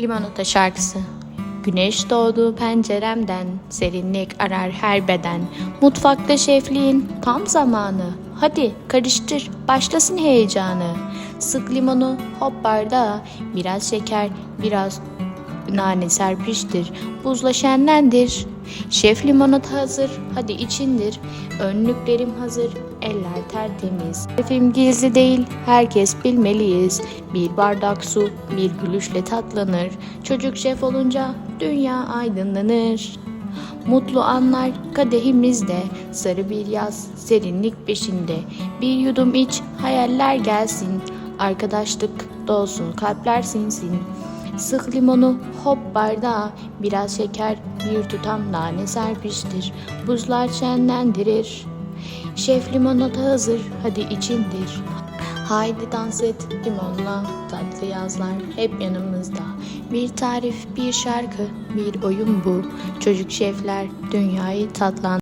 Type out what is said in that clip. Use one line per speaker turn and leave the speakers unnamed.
Limonata şarkısı Güneş doğdu penceremden, serinlik arar her beden. Mutfakta şefliğin tam zamanı. Hadi karıştır, başlasın heyecanı. Sık limonu hop bardağa, biraz şeker, biraz nane serpiştir. Buzla şenlendir. Şef limonata hazır, hadi içindir. Önlüklerim hazır, eller tertemiz. Şefim gizli değil, herkes bilmeliyiz. Bir bardak su, bir gülüşle tatlanır. Çocuk şef olunca dünya aydınlanır. Mutlu anlar kadehimizde, sarı bir yaz serinlik peşinde. Bir yudum iç, hayaller gelsin. Arkadaşlık dolsun, kalpler sinsin. Sık limonu hop bardağa, biraz şeker, bir tutam nane serpiştir. Buzlar şenlendirir. Şef limonata hazır, hadi içindir. Haydi dans et limonla, tatlı yazlar hep yanımızda. Bir tarif, bir şarkı, bir oyun bu. Çocuk şefler dünyayı tatlan.